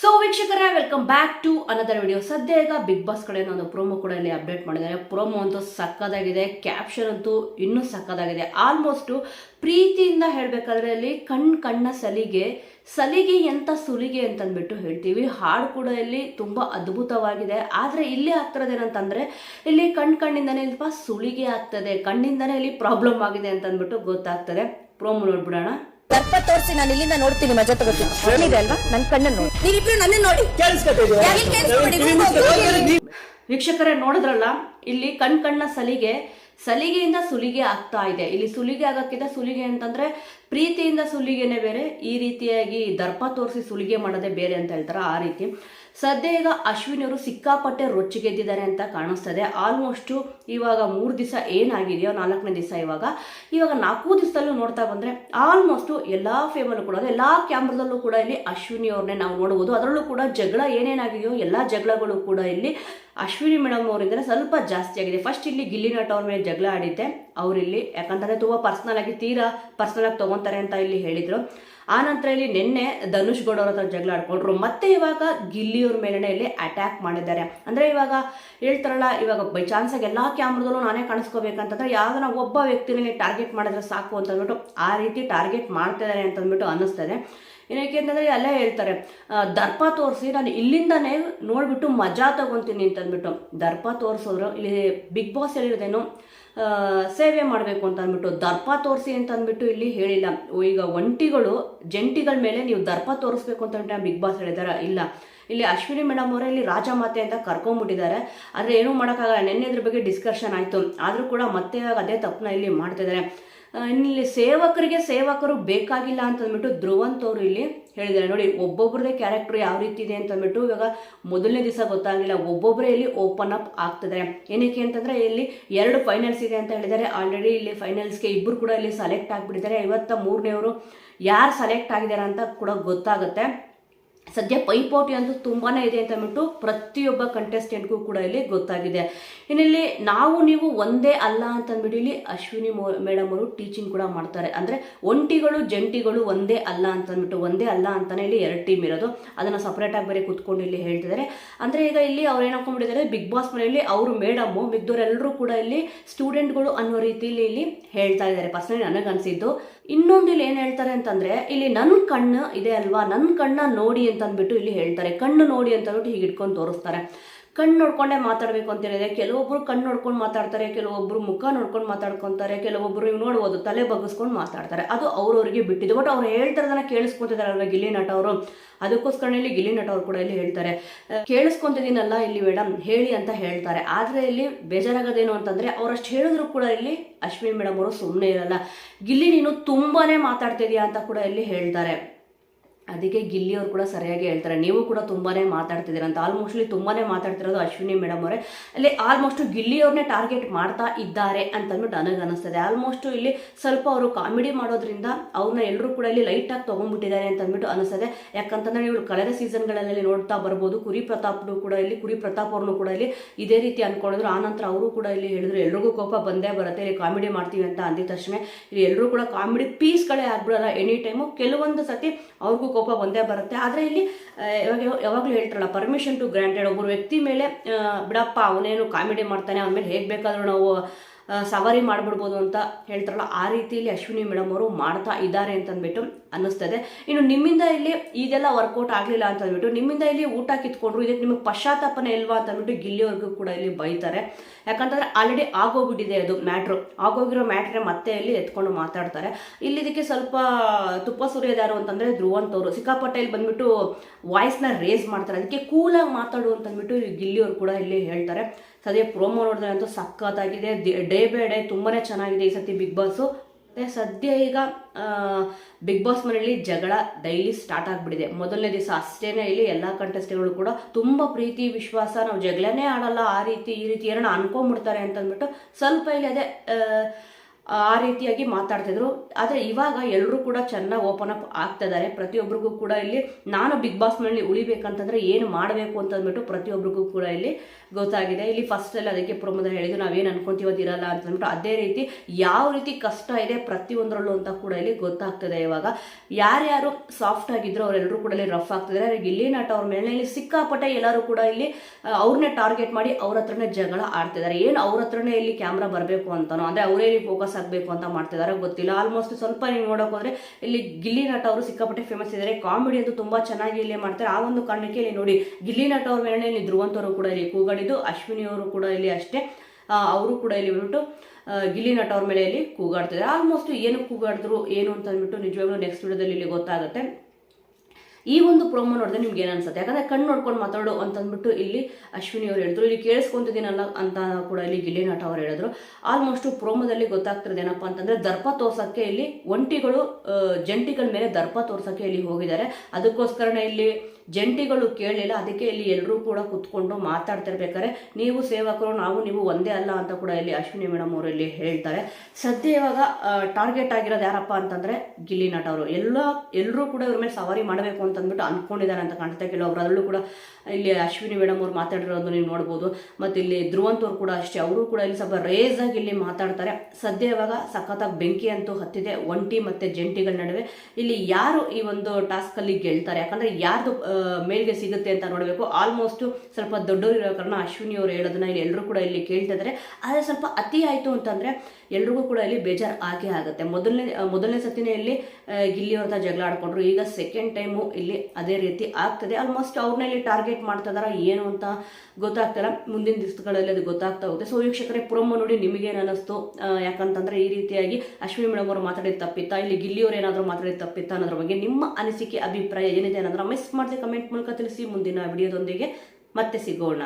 So ವೀಕ್ಷಕರೇ welcome back to another video ಸದ್ಯ ಈಗ ಬಿಗ್ ಬಾಸ್ ಕಡೆ ಒಂದು ಪ್ರೋಮೋ ಕೂಡ ಇಲ್ಲಿ ಅಪ್ಡೇಟ್ ಮಾಡಿದ್ದಾರೆ. ಪ್ರೋಮೋ ಅಂತೂ ಸಕ್ಕದಾಗಿದೆ. ಕ್ಯಾಪ್ಷನ್ ಅಂತೂ ಇನ್ನೂ ಸಕ್ಕದಾಗಿದೆ. ಆಲ್ಮೋಸ್ಟು ಪ್ರೀತಿಯಿಂದ ಹೇಳಬೇಕಾದ್ರೆ ಅಲ್ಲಿ ಕಣ್ ಕಣ್ಣ ಸಲಿಗೆ ಸಲಿಗೆ ಎಂಥ ಸುಲಿಗೆ ಅಂತಂದ್ಬಿಟ್ಟು ಹೇಳ್ತೀವಿ. ಹಾಡು ಕೂಡ ಇಲ್ಲಿ ತುಂಬ ಅದ್ಭುತವಾಗಿದೆ. ಆದರೆ ಇಲ್ಲಿ ಆಗ್ತಿರೋದೇನಂತಂದರೆ ಇಲ್ಲಿ ಕಣ್ ಕಣ್ಣಿಂದನೇ ಸ್ವಲ್ಪ ಸುಲಿಗೆ ಆಗ್ತದೆ. ಕಣ್ಣಿಂದನೇ ಇಲ್ಲಿ ಪ್ರಾಬ್ಲಮ್ ಆಗಿದೆ ಅಂತಂದ್ಬಿಟ್ಟು ಗೊತ್ತಾಗ್ತದೆ. ಪ್ರೋಮೋ ನೋಡ್ಬಿಡೋಣ. ದರ್ಪ ತೋರಿಸಿ ನಾನು ಇಲ್ಲಿಂದ ನೋಡ್ತೀನಿ ಮಜಾ ತಗೋತೀನಿ ಏನಿದೆ ಅಲ್ವಾ? ನನ್ ಕಣ್ಣನ್ನು ನೋಡಿ. ನೀವಿಬ್ರು ನನ್ನ ನೋಡಿ. ಯಾಕೆ ಕೇಳಿಸ್ಕೊಬೇಡಿ? ಹೋಗಿ. ವೀಕ್ಷಕರೇ ನೋಡಿದ್ರಲ್ಲ ಇಲ್ಲಿ ಕಣ್ ಕಣ್ಣ ಸಲಿಗೆ ಸಲಿಗೆಯಿಂದ ಸುಲಿಗೆ ಆಗ್ತಾ ಇದೆ. ಇಲ್ಲಿ ಸುಲಿಗೆ ಆಗೋಕ್ಕಿಂತ ಸುಲಿಗೆ ಅಂತಂದ್ರೆ ಪ್ರೀತಿಯಿಂದ ಸುಲಿಗೆನೇ ಬೇರೆ, ಈ ರೀತಿಯಾಗಿ ದರ್ಪ ತೋರಿಸಿ ಸುಲಿಗೆ ಮಾಡೋದೇ ಬೇರೆ ಅಂತ ಹೇಳ್ತಾರೆ ಆ ರೀತಿ. ಸದ್ಯ ಈಗ ಅಶ್ವಿನಿ ಅವರು ಸಿಕ್ಕಾಪಟ್ಟೆ ರೊಚ್ಚಿಗೆದ್ದಿದ್ದಾರೆ ಅಂತ ಕಾಣಿಸ್ತದೆ. ಆಲ್ಮೋಸ್ಟು ಇವಾಗ ಮೂರು ದಿವಸ ಏನಾಗಿದೆಯೋ, ನಾಲ್ಕನೇ ದಿವಸ ಇವಾಗ ಇವಾಗ ನಾಲ್ಕು ದಿವಸದಲ್ಲೂ ನೋಡ್ತಾ ಬಂದರೆ ಆಲ್ಮೋಸ್ಟು ಎಲ್ಲ ಫೇಮಲ್ಲೂ ಕೂಡ ಎಲ್ಲ ಕ್ಯಾಮ್ರದಲ್ಲೂ ಕೂಡ ಇಲ್ಲಿ ಅಶ್ವಿನಿ ಅವ್ರನ್ನೇ ನಾವು ನೋಡ್ಬೋದು ಅದರಲ್ಲೂ ಕೂಡ ಜಗಳ ಏನೇನಾಗಿದೆಯೋ, ಎಲ್ಲ ಜಗಳಗಳು ಕೂಡ ಇಲ್ಲಿ ಅಶ್ವಿನಿ ಮೇಡಮ್ ಅವರಿಂದ ಸ್ವಲ್ಪ ಜಾಸ್ತಿ ಆಗಿದೆ. ಫಸ್ಟ್ ಇಲ್ಲಿ ಗಿಲ್ಲಿ ನಟ ಅವ್ರ ಮೇಲೆ ಜಗಳ ಆಡಿದ್ದೆ. ಅವರಿಲ್ಲಿ, ಯಾಕಂತಂದರೆ ತುಂಬ ಪರ್ಸ್ನಲ್ ಆಗಿ ತೀರಾ ಪರ್ಸ್ನಲ್ ಆಗಿ ತೊಗೊತಾರೆ ಅಂತ ಇಲ್ಲಿ ಹೇಳಿದರು. ಆನಂತರ ಇಲ್ಲಿ ನಿನ್ನೆ ಧನುಷ್ ಗೌಡ ಅವ್ರ ಹತ್ರ ಜಗಳ ಆಡ್ಕೊಂಡ್ರು. ಮತ್ತೆ ಇವಾಗ ಗಿಲ್ಲಿಯವ್ರ ಮೇಲೇ ಇಲ್ಲಿ ಅಟ್ಯಾಕ್ ಮಾಡಿದ್ದಾರೆ. ಅಂದರೆ ಇವಾಗ ಹೇಳ್ತಾರಲ್ಲ, ಇವಾಗ ಬೈ ಚಾನ್ಸ್ ಆಗಿ ಎಲ್ಲ ಕ್ಯಾಮ್ರದಲ್ಲೂ ನಾನೇ ಕಾಣಿಸ್ಕೋಬೇಕಂತಂದ್ರೆ ಯಾವ್ದನ್ನ ಒಬ್ಬ ವ್ಯಕ್ತಿನಲ್ಲಿ ಟಾರ್ಗೆಟ್ ಮಾಡಿದ್ರೆ ಸಾಕು ಅಂತಂದ್ಬಿಟ್ಟು ಆ ರೀತಿ ಟಾರ್ಗೆಟ್ ಮಾಡ್ತಿದ್ದಾರೆ ಅಂತಂದ್ಬಿಟ್ಟು ಅನ್ನಿಸ್ತದೆ ಏನಕ್ಕೆ ಅಂತಂದರೆ ಅಲ್ಲೇ ಹೇಳ್ತಾರೆ ದರ್ಪ ತೋರಿಸಿ ನಾನು ಇಲ್ಲಿಂದನೇ ನೋಡಿಬಿಟ್ಟು ಮಜಾ ತಗೊತೀನಿ ಅಂತಂದ್ಬಿಟ್ಟು. ದರ್ಪ ತೋರಿಸೋರು ಇಲ್ಲಿ ಬಿಗ್ ಬಾಸ್ ಹೇಳಿರೋದೇನು ಸೇವೆ ಮಾಡಬೇಕು ಅಂತ ಅಂದ್ಬಿಟ್ಟು ದರ್ಪ ತೋರಿಸಿ ಅಂತ ಅಂದ್ಬಿಟ್ಟು ಇಲ್ಲಿ ಹೇಳಿಲ್ಲ. ಈಗ ಒಂಟಿಗಳು, ಜಂಟಿಗಳ ಮೇಲೆ ನೀವು ದರ್ಪ ತೋರಿಸ್ಬೇಕು ಅಂತ ಬಿಗ್ ಬಾಸ್ ಹೇಳಿದಾರ? ಇಲ್ಲ. ಇಲ್ಲಿ ಅಶ್ವಿನಿ ಮೇಡಮ್ ಅವರೇ ಇಲ್ಲಿ ರಾಜಮಾತೆ ಅಂತ ಕರ್ಕೊಂಡ್ಬಿಟ್ಟಿದ್ದಾರೆ ಆದರೆ ಏನೂ ಮಾಡೋಕ್ಕಾಗಲ್ಲ. ನಿನ್ನೆ ಇದ್ರ ಬಗ್ಗೆ ಡಿಸ್ಕಷನ್ ಆಯಿತು. ಆದರೂ ಕೂಡ ಮತ್ತೆ ಅದೇ ತಪ್ಪನ್ನ ಇಲ್ಲಿ ಮಾಡ್ತಿದ್ದಾರೆ. ಇಲ್ಲಿ ಸೇವಕರಿಗೆ ಸೇವಕರು ಬೇಕಾಗಿಲ್ಲ ಅಂತ ಅಂದ್ಬಿಟ್ಟು ಧ್ರುವಂತ್ ಅವರು ಇಲ್ಲಿ ಹೇಳಿದ್ದಾರೆ. ನೋಡಿ ಒಬ್ಬೊಬ್ಬರದೇ ಕ್ಯಾರೆಕ್ಟರ್ ಯಾವ ರೀತಿ ಇದೆ ಅಂತ ಅಂದ್ಬಿಟ್ಟು ಇವಾಗ ಮೊದಲನೇ ದಿವಸ ಗೊತ್ತಾಗಿಲ್ಲ ಒಬ್ಬೊಬ್ಬರೇ ಇಲ್ಲಿ ಓಪನ್ ಅಪ್ ಆಗ್ತಿದ್ದಾರೆ. ಏನಕ್ಕೆ ಅಂತಂದ್ರೆ, ಇಲ್ಲಿ ಎರಡು ಫೈನಲ್ಸ್ ಇದೆ ಅಂತ ಹೇಳಿದ್ದಾರೆ. ಆಲ್ರೆಡಿ ಇಲ್ಲಿ ಫೈನಲ್ಸ್ಗೆ ಇಬ್ಬರು ಕೂಡ ಇಲ್ಲಿ ಸೆಲೆಕ್ಟ್ ಆಗಿಬಿಟ್ಟಿದ್ದಾರೆ. ಇವತ್ತು ಮೂರನೇ ಅವರು ಯಾರು ಸೆಲೆಕ್ಟ್ ಆಗಿದ್ದಾರೆ ಅಂತ ಕೂಡ ಗೊತ್ತಾಗುತ್ತೆ. ಸದ್ಯ ಪೈಪೋಟಿ ಅಂತೂ ತುಂಬಾನೇ ಇದೆ ಅಂತ ಅಂದ್ಬಿಟ್ಟು ಪ್ರತಿಯೊಬ್ಬ ಕಂಟೆಸ್ಟೆಂಟ್ಗೂ ಕೂಡ ಇಲ್ಲಿ ಗೊತ್ತಾಗಿದೆ. ಇನ್ನಿಲ್ಲಿ ನಾವು ನೀವು ಒಂದೇ ಅಲ್ಲ ಅಂತ ಅಂದ್ಬಿಟ್ಟು ಇಲ್ಲಿ ಅಶ್ವಿನಿ ಮೇಡಮ್ ಅವರು ಟೀಚಿಂಗ್ ಕೂಡ ಮಾಡ್ತಾರೆ. ಅಂದರೆ ಒಂಟಿಗಳು, ಜಂಟಿಗಳು ಒಂದೇ ಅಲ್ಲ ಅಂತ ಅಂದ್ಬಿಟ್ಟು ಒಂದೇ ಅಲ್ಲ ಅಂತಲೇ ಇಲ್ಲಿ ಎರಡು ಟೀಮ್ ಇರೋದು. ಅದನ್ನು ಸಪ್ರೇಟಾಗಿ ಬರೀ ಕೂತ್ಕೊಂಡು ಇಲ್ಲಿ ಹೇಳ್ತಿದ್ದಾರೆ. ಅಂದರೆ ಈಗ ಇಲ್ಲಿ ಅವ್ರು ಏನು ಹಾಕೊಂಡ್ಬಿಟ್ಟಿದ್ದಾರೆ ಬಿಗ್ ಬಾಸ್ ಮನೆಯಲ್ಲಿ ಅವರು ಮೇಡಮ್ಮು ಮಿಗ್ದವರೆಲ್ಲರೂ ಕೂಡ ಇಲ್ಲಿ ಸ್ಟೂಡೆಂಟ್ಗಳು ಅನ್ನೋ ರೀತಿಯಲ್ಲಿ ಇಲ್ಲಿ ಹೇಳ್ತಾ ಇದ್ದಾರೆ. ಪರ್ಸನಲಿ ನನಗೆ ಅನಿಸಿದ್ದು ಇನ್ನೊಂದು ಇಲ್ಲಿ ಏನು ಹೇಳ್ತಾರೆ ಅಂತಂದ್ರೆ, ಇಲ್ಲಿ ನನ್ನ ಕಣ್ಣು ಇದೆ ಅಲ್ವಾ? ನನ್ನ ಕಣ್ಣ ನೋಡಿ ಅಂತ ಅಂದ್ಬಿಟ್ಟು ಇಲ್ಲಿ ಹೇಳ್ತಾರೆ. ಕಣ್ಣು ನೋಡಿ ಅಂತ ಅಂದ್ಬಿಟ್ಟು ಹೀಗೆ ಇಟ್ಕೊಂಡು ತೋರಿಸ್ತಾರೆ. ಕಣ್ಣು ನೋಡ್ಕೊಂಡೇ ಮಾತಾಡಬೇಕು ಅಂತ ಹೇಳಿದ್ರೆ ಕೆಲವೊಬ್ರು ಕಣ್ಣು ನೋಡ್ಕೊಂಡು ಮಾತಾಡ್ತಾರೆ, ಕೆಲವೊಬ್ರು ಮುಖ ನೋಡ್ಕೊಂಡು ಮಾತಾಡ್ಕೊಂತಾರೆ, ಕೆಲವೊಬ್ರು ಇವ್ ನೋಡ್ಬೋದು ತಲೆ ಬಗ್ಗಿಸ್ಕೊಂಡು ಮಾತಾಡ್ತಾರೆ. ಅದು ಅವ್ರವ್ರಿಗೆ ಬಿಟ್ಟಿದ್ದು. ಬಟ್ ಅವ್ರು ಹೇಳ್ತಾರದನ್ನ ಕೇಳಿಸ್ಕೊತಿದಾರಲ್ವ ಗಿಲ್ಲಿ ನಟ ಅವರು? ಅದಕ್ಕೋಸ್ಕರ ಇಲ್ಲಿ ಗಿಲ್ಲಿ ನಟ ಅವ್ರು ಕೂಡ ಇಲ್ಲಿ ಹೇಳ್ತಾರೆ. ಕೇಳಿಸ್ಕೊಂತಿದ್ದೀನಲ್ಲ ಇಲ್ಲಿ ಮೇಡಮ್ ಹೇಳಿ ಅಂತ ಹೇಳ್ತಾರೆ. ಆದರೆ ಇಲ್ಲಿ ಬೇಜಾರಾಗೋದೇನು ಅಂತಂದ್ರೆ ಅವ್ರಷ್ಟು ಹೇಳಿದ್ರು ಕೂಡ ಇಲ್ಲಿ ಅಶ್ವಿನಿ ಮೇಡಮ್ ಅವರು ಸುಮ್ಮನೆ ಇರಲ್ಲ. ಗಿಲ್ಲಿ ನೀನು ತುಂಬಾನೇ ಮಾತಾಡ್ತಿದ್ಯಾ ಅಂತ ಕೂಡ ಇಲ್ಲಿ ಹೇಳ್ತಾರೆ. ಅದಕ್ಕೆ ಗಿಲ್ಲಿ ಅವ್ರು ಕೂಡ ಸರಿಯಾಗಿ ಹೇಳ್ತಾರೆ. ನೀವು ಕೂಡ ತುಂಬಾನೇ ಮಾತಾಡ್ತಿದ್ದೀರ ಅಂತ. ಆಲ್ಮೋಸ್ಟ್ಲಿ ತುಂಬಾನೇ ಮಾತಾಡ್ತಿರೋದು ಅಶ್ವಿನಿ ಮೇಡಮ್ ಅವರೇ. ಅಲ್ಲಿ ಆಲ್ಮೋಸ್ಟ್ ಗಿಲ್ಲಿ ಅವ್ರನ್ನೇ ಟಾರ್ಗೆಟ್ ಮಾಡ್ತಾ ಇದ್ದಾರೆ ಅಂತಂದ್ಬಿಟ್ಟು ನನಗೆ ಅನಿಸ್ತದೆ. ಆಲ್ಮೋಸ್ಟ್ ಇಲ್ಲಿ ಸ್ವಲ್ಪ ಅವರು ಕಾಮಿಡಿ ಮಾಡೋದ್ರಿಂದ ಅವ್ರನ್ನ ಎಲ್ಲರೂ ಕೂಡ ಇಲ್ಲಿ ಲೈಟಾಗಿ ತೊಗೊಂಡ್ಬಿಟ್ಟಿದ್ದಾರೆ ಅಂತಂದ್ಬಿಟ್ಟು ಅನಿಸ್ತದೆ. ಯಾಕಂತಂದ್ರೆ ಇವರು ಕಳೆದ ಸೀಸನ್ಗಳಲ್ಲಿ ನೋಡ್ತಾ ಬರ್ಬೋದು. ಕುರಿ ಪ್ರತಾಪ್ನು ಕೂಡ ಇಲ್ಲಿ, ಕುರಿ ಪ್ರತಾಪ್ ಅವ್ರನ್ನು ಕೂಡ ಇಲ್ಲಿ ಇದೇ ರೀತಿ ಅನ್ಕೊಂಡಿದ್ರು. ಆನಂತರ ಅವರು ಕೂಡ ಇಲ್ಲಿ ಹೇಳಿದ್ರು, ಎಲ್ರಿಗೂ ಕೋಪ ಬಂದೇ ಬರುತ್ತೆ, ಇಲ್ಲಿ ಕಾಮಿಡಿ ಮಾಡ್ತೀವಿ ಅಂತ ಅಂದಿದ ತಕ್ಷಣ. ಇಲ್ಲಿ ಎಲ್ಲರೂ ಕೂಡ ಕಾಮಿಡಿ ಪೀಸ್ಗಳೇ ಆಗ್ಬಿಡಲ್ಲ. ಎನಿ ಟೈಮು ಕೆಲವೊಂದು ಸತಿ ಅವ್ರಿಗೂ ಕೋಪ ಒಂದೇ ಬರುತ್ತೆ. ಆದರೆ ಇಲ್ಲಿ ಯಾವಾಗ, ಯಾವಾಗಲೂ ಹೇಳ್ತಾರಲ್ಲ ಪರ್ಮಿಷನ್ ಟು ಗ್ರಾಂಟೆಡ್ ಒಬ್ಬರು ವ್ಯಕ್ತಿ ಮೇಲೆ ಬಿಡಪ್ಪ, ಅವನೇನು ಕಾಮಿಡಿ ಮಾಡ್ತಾನೆ, ಅವನ ಮೇಲೆ ಹೇಗೆ ಬೇಕಾದರೂ ನಾವು ಸವಾರಿ ಮಾಡಿಬಿಡ್ಬೋದು ಅಂತ ಹೇಳ್ತಾರಲ್ಲ, ಆ ರೀತಿಯಲ್ಲಿ ಅಶ್ವಿನಿ ಮೇಡಮ್ ಅವರು ಮಾಡ್ತಾ ಇದ್ದಾರೆ ಅಂತಂದ್ಬಿಟ್ಟು ಅನ್ನಿಸ್ತದೆ. ಇನ್ನು ನಿಮ್ಮಿಂದ ಇಲ್ಲಿ ಇದೆಲ್ಲ ವರ್ಕೌಟ್ ಆಗಲಿಲ್ಲ ಅಂತ ಅಂದ್ಬಿಟ್ಟು ನಿಮ್ಮಿಂದ ಇಲ್ಲಿ ಊಟ ಕಿತ್ಕೊಂಡ್ರು ಇದಕ್ಕೆ ನಿಮಗೆ ಪಶ್ಚಾತ್ತಾಪನೆ ಇಲ್ವಾ ಅಂತ ಅಂದ್ಬಿಟ್ಟು ಗಿಲ್ಲಿವರೆಗೂ ಕೂಡ ಇಲ್ಲಿ ಬೈತಾರೆ. ಯಾಕಂತಂದರೆ ಆಲ್ರೆಡಿ ಆಗೋಗ್ಬಿಟ್ಟಿದೆ ಅದು ಮ್ಯಾಟ್ರು ಆಗೋಗಿರೋ ಮ್ಯಾಟ್ರೆ ಮತ್ತೆ ಇಲ್ಲಿ ಎತ್ಕೊಂಡು ಮಾತಾಡ್ತಾರೆ. ಇಲ್ಲಿ ಇದಕ್ಕೆ ಸ್ವಲ್ಪ ತುಪ್ಪ ಸುರಿಯೋದಾರು ಅಂತಂದ್ರೆ ಧ್ರುವಂತವರು ಸಿಕ್ಕಾಪಟ್ಟೆ ಇಲ್ಲಿ ಬಂದ್ಬಿಟ್ಟು ವಾಯ್ಸ್ನ ರೇಸ್ ಮಾಡ್ತಾರೆ. ಅದಕ್ಕೆ ಕೂಲಾಗಿ ಮಾತಾಡು ಅಂತಂದ್ಬಿಟ್ಟು ಗಿಲ್ಲಿಯವ್ರು ಕೂಡ ಇಲ್ಲಿ ಹೇಳ್ತಾರೆ. ಸದ್ಯ ಪ್ರೋಮೋ ನೋಡಿದ್ರೆ ಅಂತೂ ಸಖತ್ತಾಗಿದೆ. ಡೇ ಬೈ ಡೇ ತುಂಬಾ ಚೆನ್ನಾಗಿದೆ ಈ ಸತಿ ಬಿಗ್ ಬಾಸು ಸದ್ಯ ಈಗ ಬಿಗ್ ಬಾಸ್ ಮನೆಯಲ್ಲಿ ಜಗಳ ಡೈಲಿ ಸ್ಟಾರ್ಟ್ ಆಗಿಬಿಟ್ಟಿದೆ. ಮೊದಲನೇ ದಿವಸ ಅಷ್ಟೇನೆ ಇಲ್ಲಿ ಎಲ್ಲ ಕಂಟೆಸ್ಟೆಂಟ್ಗಳು ಕೂಡ ತುಂಬ ಪ್ರೀತಿ, ವಿಶ್ವಾಸ, ನಾವು ಜಗಳನೇ ಆಡಲ್ಲ, ಆ ರೀತಿ, ಈ ರೀತಿ ಏನೋ ಅನ್ಕೊಂಡ್ಬಿಡ್ತಾರೆ ಅಂತಂದ್ಬಿಟ್ಟು ಸ್ವಲ್ಪ ಇಲ್ಲಿ ಅದೇ ಆ, ರೀತಿಯಾಗಿ ಮಾತಾಡ್ತಿದ್ರು. ಆದರೆ ಇವಾಗ ಎಲ್ಲರೂ ಕೂಡ ಚೆನ್ನಾಗಿ ಓಪನ್ ಅಪ್ ಆಗ್ತಿದ್ದಾರೆ ಪ್ರತಿಯೊಬ್ಬರಿಗೂ ಕೂಡ ಇಲ್ಲಿ ನಾನು ಬಿಗ್ ಬಾಸ್ ಮನೆಯಲ್ಲಿ ಉಳಿಬೇಕಂತಂದ್ರೆ ಏನು ಮಾಡಬೇಕು ಅಂತ ಅಂದ್ಬಿಟ್ಟು ಪ್ರತಿಯೊಬ್ಬರಿಗೂ ಕೂಡ ಇಲ್ಲಿ ಗೊತ್ತಾಗಿದೆ. ಇಲ್ಲಿ ಫಸ್ಟ್ ಅಲ್ಲಿ ಅದಕ್ಕೆ ಪ್ರಮೋದ ಹೇಳಿದ್ರು ನಾವೇನು ಅನ್ಕೊಂತೀವಿ ಅದಿರಲ್ಲ ಅಂತ ಅಂದ್ಬಿಟ್ಟು ಅದೇ ರೀತಿ ಯಾವ ರೀತಿ ಕಷ್ಟ ಇದೆ ಪ್ರತಿಯೊಂದರಲ್ಲೂ ಅಂತ ಕೂಡ ಇಲ್ಲಿ ಗೊತ್ತಾಗ್ತದೆ ಇವಾಗ. ಯಾರ್ಯಾರು ಸಾಫ್ಟ್ ಆಗಿದ್ರು ಅವರೆಲ್ಲರೂ ಕೂಡ ಇಲ್ಲಿ ರಫ್ ಆಗ್ತಿದ್ದಾರೆ ಇಲ್ಲಿ ನಟ ಅವ್ರ ಮೇಲೆ ಸಿಕ್ಕಾಪಟ್ಟೆ ಎಲ್ಲರೂ ಕೂಡ ಇಲ್ಲಿ ಅವ್ರನ್ನೇ ಟಾರ್ಗೆಟ್ ಮಾಡಿ ಅವ್ರ ಹತ್ರನೇ ಜಗಳ ಆಡ್ತಿದ್ದಾರೆ ಏನು ಅವ್ರ ಹತ್ರನೇ ಇಲ್ಲಿ ಕ್ಯಾಮ್ರಾ ಬರಬೇಕು ಅಂತಾನೋ ಅಂದ್ರೆ ಅವರೇ ಇಲ್ಲಿ ಫೋಕಸ್ ಆಗಬೇಕು ಅಂತ ಮಾಡ್ತಿದ್ದಾರೆ ಗೊತ್ತಿಲ್ಲ. ಆಲ್ಮೋಸ್ಟ್ ಸ್ವಲ್ಪ ನೀವು ನೋಡೋಕೆ ಹೋದ್ರೆ ಇಲ್ಲಿ ಗಿಲ್ಲಿ ನಟ ಅವರು ಸಿಕ್ಕಾಪಟ್ಟೆ ಫೇಮಸ್ ಇದ್ದಾರೆ ಕಾಮಿಡಿ ಅಂತೂ ತುಂಬ ಚೆನ್ನಾಗಿ ಇಲ್ಲಿ ಮಾಡ್ತಾರೆ. ಆ ಒಂದು ಕಾರಣಕ್ಕೆ ಇಲ್ಲಿ ನೋಡಿ, ಗಿಲ್ಲಿ ನಟ ಅವ್ರ ಮೇಲೆ ಇಲ್ಲಿ ಧ್ರುವಂತವರು ಕೂಡ ಇಲ್ಲಿ ಕೂಗಾಡಿದ್ದು, ಅಶ್ವಿನಿ ಅವರು ಕೂಡ ಇಲ್ಲಿ ಅಷ್ಟೇ. ಅವರು ಕೂಡ ಇಲ್ಲಿ ಬಿಟ್ಟು ಗಿಲ್ಲಿ ನಟ ಅವ್ರ ಮೇಲೆ ಇಲ್ಲಿ ಕೂಗಾಡ್ತಿದ್ದಾರೆ. ಆಲ್ಮೋಸ್ಟ್ ಏನು ಕೂಗಾಡಿದ್ರು, ಏನು ಅಂತ ಅಂದ್ಬಿಟ್ಟು ನಿಜವಾಗ್ಲೂ ನೆಕ್ಸ್ಟ್ ವಿಡಿಯೋದಲ್ಲಿ ಇಲ್ಲಿ ಗೊತ್ತಾಗುತ್ತೆ. ಈ ಒಂದು ಪ್ರೋಮೋ ನೋಡಿದ್ರೆ ನಿಮ್ಗೆ ಏನು ಅನ್ಸುತ್ತೆ? ಯಾಕಂದ್ರೆ ಕಣ್ಣು ನೋಡ್ಕೊಂಡು ಮಾತಾಡು ಅಂತಂದ್ಬಿಟ್ಟು ಇಲ್ಲಿ ಅಶ್ವಿನಿ ಅವರು ಹೇಳಿದ್ರು. ಇಲ್ಲಿ ಕೇಳಿಸ್ಕೊಂತಿದ್ದೀನಲ್ಲ ಅಂತ ಕೂಡ ಇಲ್ಲಿ ಗಿಲ್ಲಿ ನಟ ಅವ್ರು ಹೇಳಿದ್ರು. ಆಲ್ಮೋಸ್ಟ್ ಪ್ರೋಮೋದಲ್ಲಿ ಗೊತ್ತಾಗ್ತಿರೋದು ಏನಪ್ಪ ಅಂತಂದ್ರೆ ದರ್ಪ ತೋರ್ಸಕ್ಕೆ ಇಲ್ಲಿ ಒಂಟಿಗಳು ಜಂಟಿಗಳ ಮೇಲೆ ದರ್ಪ ತೋರ್ಸಕ್ಕೆ ಇಲ್ಲಿ ಹೋಗಿದ್ದಾರೆ. ಅದಕ್ಕೋಸ್ಕರನೇ ಇಲ್ಲಿ ಜಂಟಿಗಳು ಕೇಳಲಿಲ್ಲ ಅದಕ್ಕೆ ಇಲ್ಲಿ ಎಲ್ಲರೂ ಕೂಡ ಕುತ್ಕೊಂಡು ಮಾತಾಡ್ತಿರ್ಬೇಕಾದ್ರೆ ನೀವು ಸೇವಕರು, ನಾವು ನೀವು ಒಂದೇ ಅಲ್ಲ ಅಂತ ಕೂಡ ಇಲ್ಲಿ ಅಶ್ವಿನಿ ಮೇಡಮ್ ಅವರು ಇಲ್ಲಿ ಹೇಳ್ತಾರೆ. ಸದ್ಯ ಇವಾಗ ಟಾರ್ಗೆಟ್ ಆಗಿರೋದು ಯಾರಪ್ಪ ಅಂತಂದ್ರೆ ಗಿಲ್ಲಿ ನಟ ಅವರು ಎಲ್ಲ ಎಲ್ಲರೂ ಕೂಡ ಇವ್ರ ಮೇಲೆ ಸವಾರಿ ಮಾಡಬೇಕು ಅಂತ ಅಂದ್ಬಿಟ್ಟು ಅನ್ಕೊಂಡಿದ್ದಾರೆ ಅಂತ ಕಾಣ್ತಾ ಕೆಲವೊಬ್ರು ಅದರಲ್ಲೂ ಕೂಡ ಇಲ್ಲಿ ಅಶ್ವಿನಿ ಮೇಡಮ್ ಅವ್ರು ಮಾತಾಡಿರೋದು ನೀವು ನೋಡ್ಬೋದು. ಮತ್ತು ಇಲ್ಲಿ ಧ್ರುವಂತ್ ಅವರು ಕೂಡ ಅಷ್ಟೇ, ಅವರು ಕೂಡ ಇಲ್ಲಿ ಸ್ವಲ್ಪ ರೇಸ್ ಆಗಿ ಇಲ್ಲಿ ಮಾತಾಡ್ತಾರೆ. ಸದ್ಯ ಇವಾಗ ಸಖತ್ತಾಗಿ ಬೆಂಕಿ ಅಂತೂ ಹತ್ತಿದೆ. ಒಂಟಿ ಮತ್ತೆ ಜಂಟಿಗಳ ನಡುವೆ. ಇಲ್ಲಿ ಯಾರು ಈ ಒಂದು ಟಾಸ್ಕ್ ಅಲ್ಲಿ ಗೆಲ್ತಾರೆ? ಯಾಕಂದ್ರೆ ಯಾರ್ದು ಮೇಲ್ಗೆ ಸಿಗುತ್ತೆ ಅಂತ ನೋಡಬೇಕು. ಆಲ್ಮೋಸ್ಟ್ ಸ್ವಲ್ಪ ದೊಡ್ಡವರು ಇರೋ ಕಾರಣ ಅಶ್ವಿನಿ ಅವರು ಹೇಳೋದನ್ನ ಇಲ್ಲಿ ಎಲ್ಲರೂ ಕೂಡ ಇಲ್ಲಿ ಕೇಳ್ತಾ ಇದ್ದಾರೆ ಆದರೆ ಸ್ವಲ್ಪ ಅತಿ ಆಯಿತು ಅಂತಂದರೆ ಎಲ್ರಿಗೂ ಕೂಡ ಇಲ್ಲಿ ಬೇಜಾರು ಆಗೇ ಆಗುತ್ತೆ. ಮೊದಲನೇ ಮೊದಲನೇ ಸತಿನೇ ಇಲ್ಲಿ ಗಿಲ್ಲಿ ಅವ್ರ ಜಗಳ ಆಡ್ಕೊಂಡ್ರು. ಈಗ ಸೆಕೆಂಡ್ ಟೈಮು ಇಲ್ಲಿ ಅದೇ ರೀತಿ ಆಗ್ತದೆ. ಆಲ್ಮೋಸ್ಟ್ ಅವ್ರನ್ನ ಇಲ್ಲಿ ಟಾರ್ಗೆಟ್ ಮಾಡ್ತಾ ಇದಾರ ಏನು ಅಂತ ಗೊತ್ತಾಗ್ತಲ್ಲ ಮುಂದಿನ ದಿವಸಗಳಲ್ಲಿ ಅದು ಗೊತ್ತಾಗ್ತಾ ಹೋಗುತ್ತೆ. ಸೊ ವೀಕ್ಷಕರೇ ಪ್ರೊಮೋ ನೋಡಿ ನಿಮಗೇನು ಅನ್ನಿಸ್ತು? ಯಾಕಂತಂದರೆ ಈ ರೀತಿಯಾಗಿ ಅಶ್ವಿನಿ ಮೇಡಮ್ ಅವರು ಮಾತಾಡಿದ ತಪ್ಪಿತ್ತ? ಇಲ್ಲಿ ಗಿಲ್ಲಿ ಅವ್ರು ಏನಾದರೂ ಮಾತಾಡಿದ ತಪ್ಪಿತ್ತ ಅನ್ನೋದ್ರ ಬಗ್ಗೆ ನಿಮ್ಮ ಅನಿಸಿಕೆ, ಅಭಿಪ್ರಾಯ ಏನಿದೆ ಅನ್ನೋದ್ರ ಮಿಸ್ ಮಾಡದೆ ಕಮೆಂಟ್ ಮೂಲಕ ತಿಳಿಸಿ ಮುಂದಿನ ವಿಡಿಯೋದೊಂದಿಗೆ ಮತ್ತೆ ಸಿಗೋಣ.